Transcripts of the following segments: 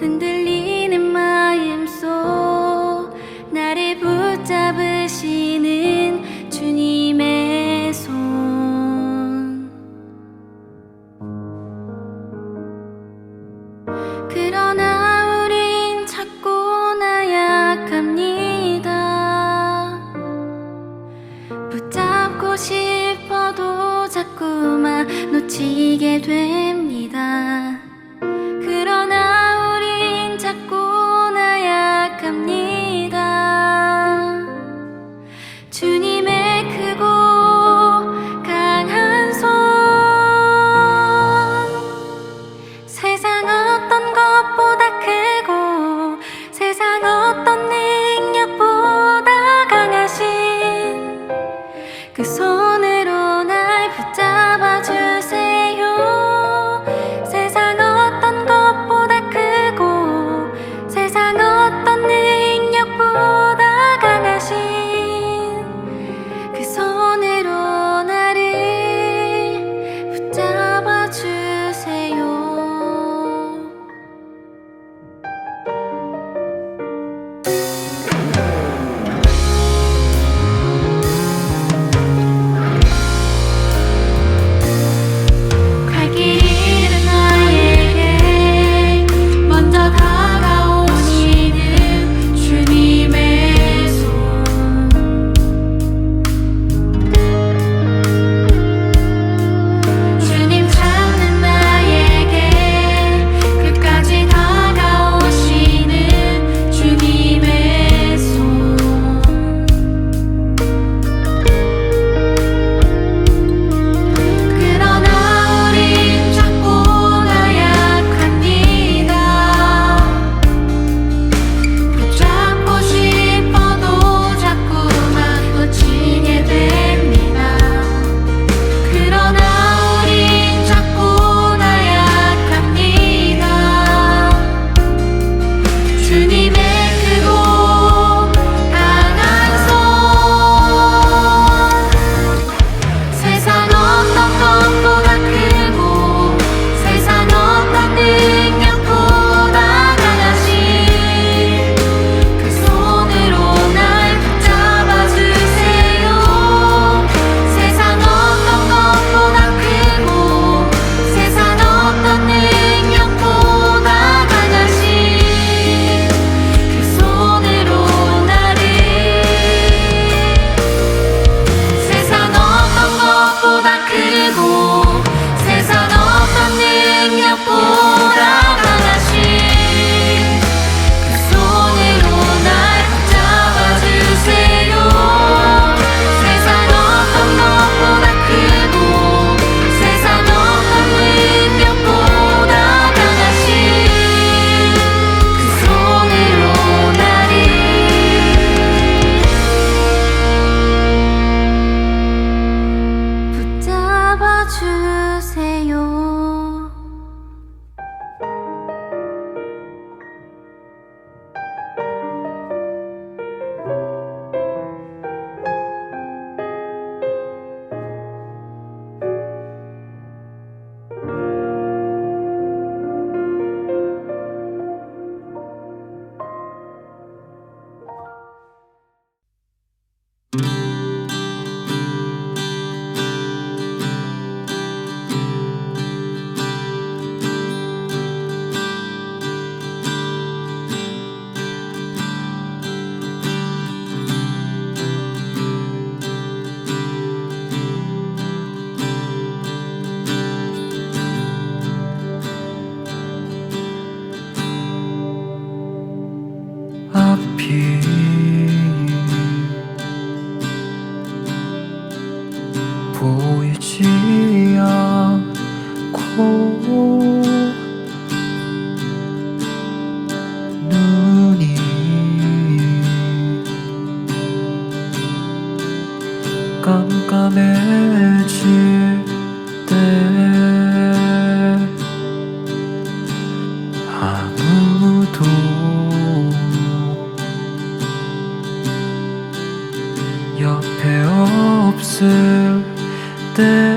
흔들 않도 옆에 없을 때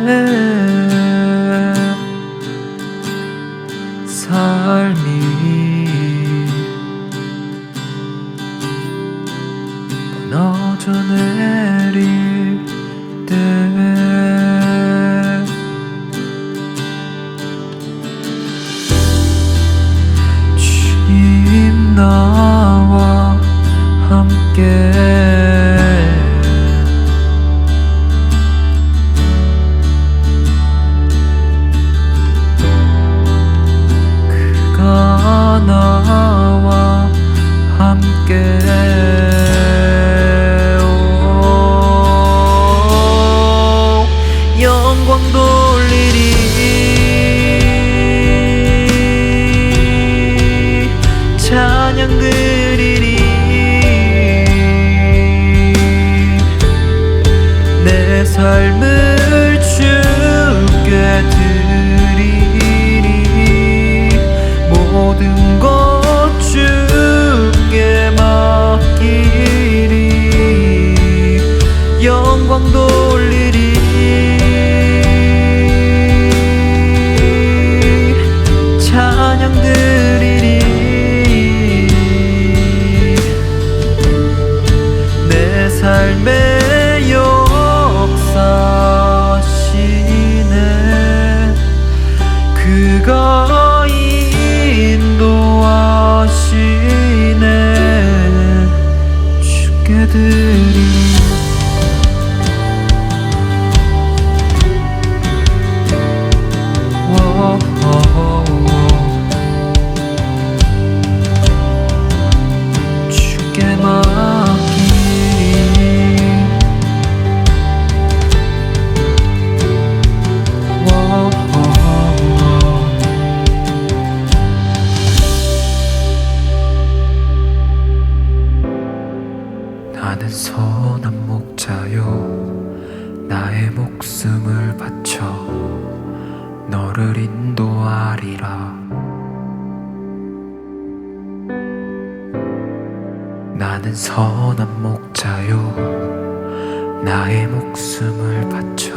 düştü 목숨을 바쳐 너를 인도하리라. 나는 선한 목자요. 나의 목숨을 바쳐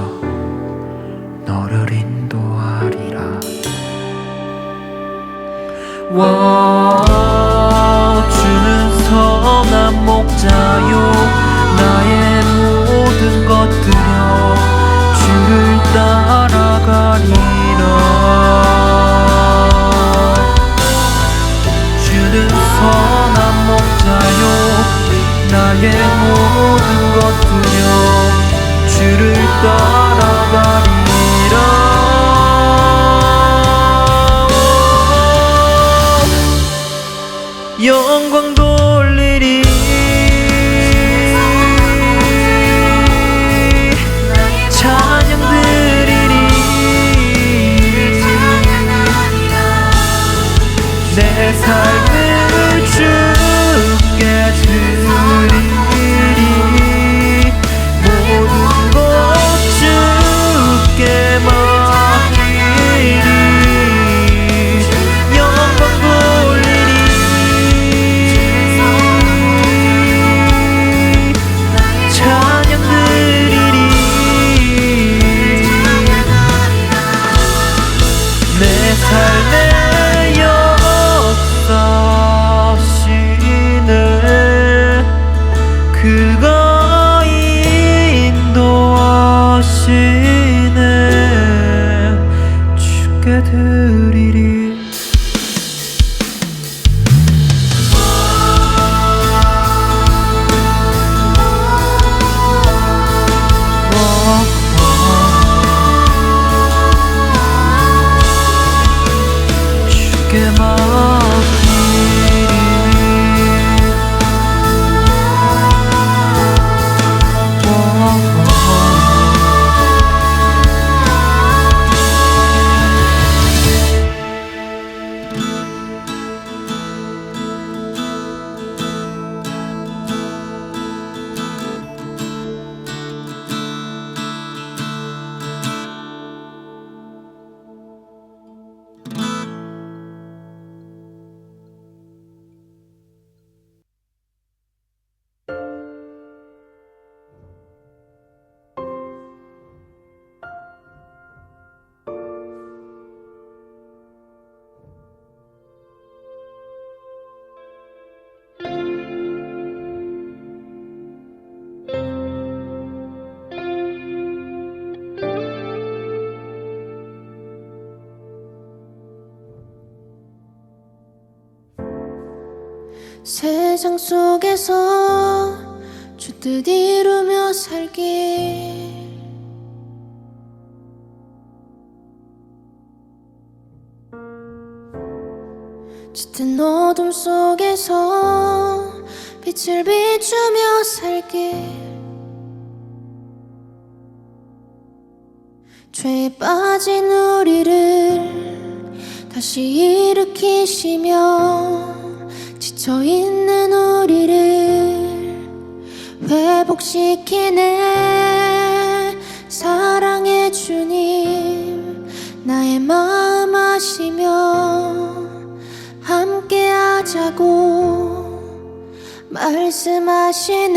너를 인도하리라. 와 주는 선한 목자요. 阳光 내게 드리리. 세상 속에서 주뜻 이루며 살기. 짙은 어둠 속에서 빛을 비추며 살기. 죄에 빠진 우리를 다시 일으키시며 지쳐있는 우리를 회복시키네. 사랑의 주님 나의 마음 아시며 함께 하자고 말씀하시네